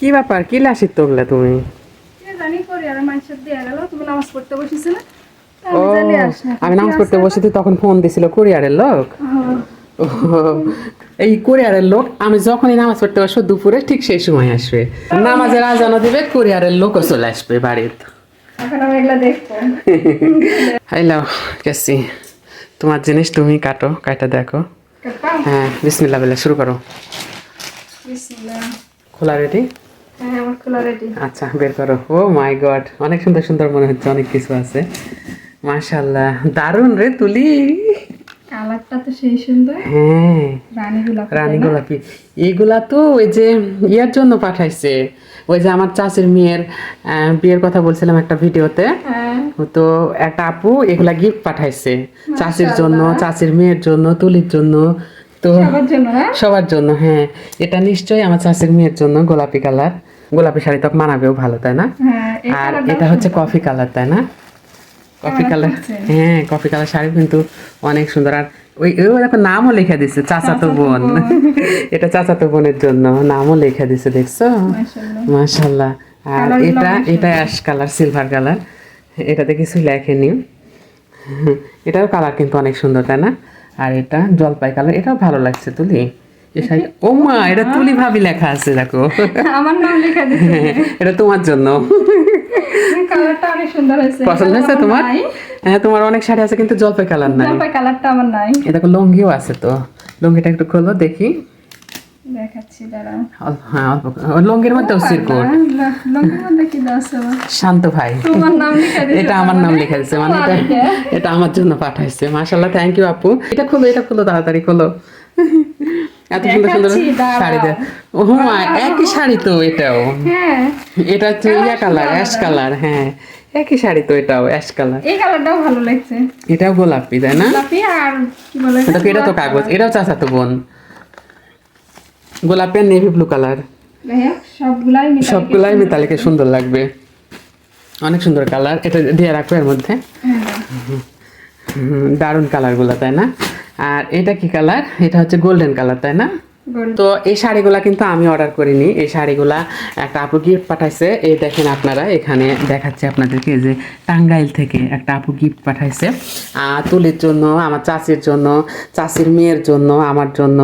কি ব্যাপার? কি লাসির তোগলা তুমি? জানি করি আর মানুষের দিয়ে গেল তুমি নামাজ পড়তে বসেছিলে। ও আমি নামাজ পড়তে? বসেছি তখন ফোন দিছিল কুরিয়ারের লোক। হ্যাঁ। এই কুরিয়ারের লোক আমি যখনই নামাজ পড়তে বসবো দুপুরে ঠিক সেই সময় আসবে। নামাজের আজানো দিবে কুরিয়ারের লোকও চলে আসবে বাড়িতে হ্যালো কেসি তোমার জিনিস তুমি কাটো কাটা দেখো। হ্যাঁ বিসমিল্লা বেলা শুরু করো। খোলা রেডি হ্যাঁ আচ্ছা বের করো। ও মাই গড অনেক সুন্দর সুন্দর মনে হচ্ছে অনেক কিছু আছে। মাশাল্লাহ দারুণ রে তুলি। কালারটা তো সেই সুন্দর। হ্যাঁ রানী গোলাপ রানী গোলাপি। এইগুলা তো ওই যে ইয়ার জন্য পাঠাইছে। ওই যে আমার চাচির মেয়ের বিয়ের কথা বলছিলাম একটা ভিডিওতে। হ্যাঁ। তো একটা আপু এগুলা গিফট পাঠাইছে। চাচির জন্য চাচির মেয়ের জন্য তুলির জন্য। তো সবার জন্য সবার জন্য হ্যাঁ। এটা নিশ্চয়ই আমার চাচির মেয়ের জন্য গোলাপি কালার গোলাপি শাড়ি তো মানাবেও ভালো তাই না? হ্যাঁ আর এটা হচ্ছে কফি কালার তাই না? কফি কালার হ্যাঁ কফি কালার শাড়ি কিন্তু অনেক সুন্দর। আর ওই ওই দেখো নামও লিখে দিচ্ছে চাচাতো বোন। এটা চাচাতো বোনের জন্য নামও লিখে দিচ্ছে দেখছ? মাশাআল্লাহ। মাশাল্লাহ আর এটা এটা অ্যাশ কালার সিলভার কালার এটাতে কিছু লেখেনি। এটাও কালার কিন্তু অনেক সুন্দর তাই না? আর এটা জলপাই কালার এটাও ভালো লাগছে তুলি। ও মা এটা তুলি ভাবি লেখা আছে দেখো। আমার নাম লেখা এটা তোমার জন্য। কালারটা অনেক সুন্দর হয়েছে। পছন্দ হয়েছে তোমার? হ্যাঁ তোমার অনেক শাড়ি আছে কিন্তু জলপাই কালার নাই। জলপাই কালারটা আমার নাই। এটা লুঙ্গিও আছে তো। লুঙ্গিটা একটু খোলো দেখি। দেখাচ্ছি দাঁড়াও। হ্যাঁ মধ্যেও সিরকোট মধ্যে কি দাও শান্ত ভাই। তোমার নাম লিখে এটা আমার নাম লেখা দিচ্ছে মানে এটা এটা আমার জন্য পাঠাইছে। মাশাল্লাহ থ্যাংক ইউ আপু। এটা খোলো এটা খোলো তাড়াতাড়ি খোলো। এত সুন্দর সুন্দর। শাড়ি ও একই শাড়ি তো এটাও। হ্যাঁ। এটা হচ্ছে ইয়া কালার অ্যাশ কালার হ্যাঁ। একই শাড়ি তো এটাও অ্যাশ কালার এই কালারটাও ভালো লাগছে। এটাও গোলাপি তাই না? গোলাপি আর কি বলে এটা তো- কাগজ। এটাও চাচাতো বোন। গোলাপি আর নেভি ব্লু কালার সবগুলাই সবগুলাই মিতালিকে সুন্দর লাগবে। অনেক সুন্দর কালার এটা দিয়ে রাখব এর মধ্যে। হুম, দারুণ কালারগুলো তাই না? আর এটা কি কালার? এটা হচ্ছে গোল্ডেন কালার তাই না? তো এই শাড়িগুলা কিন্তু আমি অর্ডার করিনি। এই শাড়িগুলা একটা আপু গিফট পাঠাইছে। এই দেখেন আপনারা এখানে দেখাচ্ছে আপনাদেরকে যে টাঙ্গাইল থেকে একটা আপু গিফট পাঠাইছে। আর তুলির জন্য আমার চাচির জন্য চাচির মেয়ের জন্য আমার জন্য।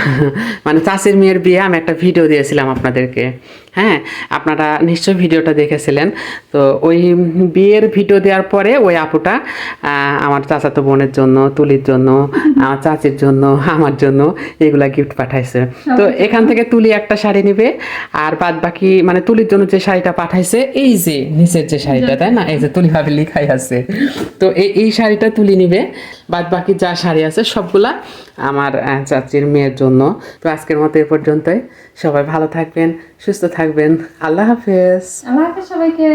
মানে চাচির মেয়ের বিয়ে আমি একটা ভিডিও দিয়েছিলাম আপনাদেরকে। হ্যাঁ আপনারা নিশ্চয়ই ভিডিওটা দেখেছিলেন। তো ওই বিয়ের ভিডিও দেওয়ার পরে ওই আপুটা আমার চাচাতো বোনের জন্য তুলির জন্য আমার চাচির জন্য আমার জন্য এগুলা গিফট পাঠাইছে। তো এখান থেকে তুলি একটা শাড়ি নিবে আর বাদ বাকি মানে তুলির জন্য যে শাড়িটা পাঠাইছে এই যে নিচের যে শাড়িটা তাই না? এই যে তুলি ভাবে লেখাই আছে। তো এই এই শাড়িটা তুলি নিবে বাদ বাকি যা শাড়ি আছে সবগুলা আমার চাচির মেয়ের জন্য। তো আজকের মতো এ পর্যন্তই। সবাই ভালো থাকবেন সুস্থ থাকবেন। আল্লাহ হাফেজ। আল্লাহ হাফেজ সবাইকে।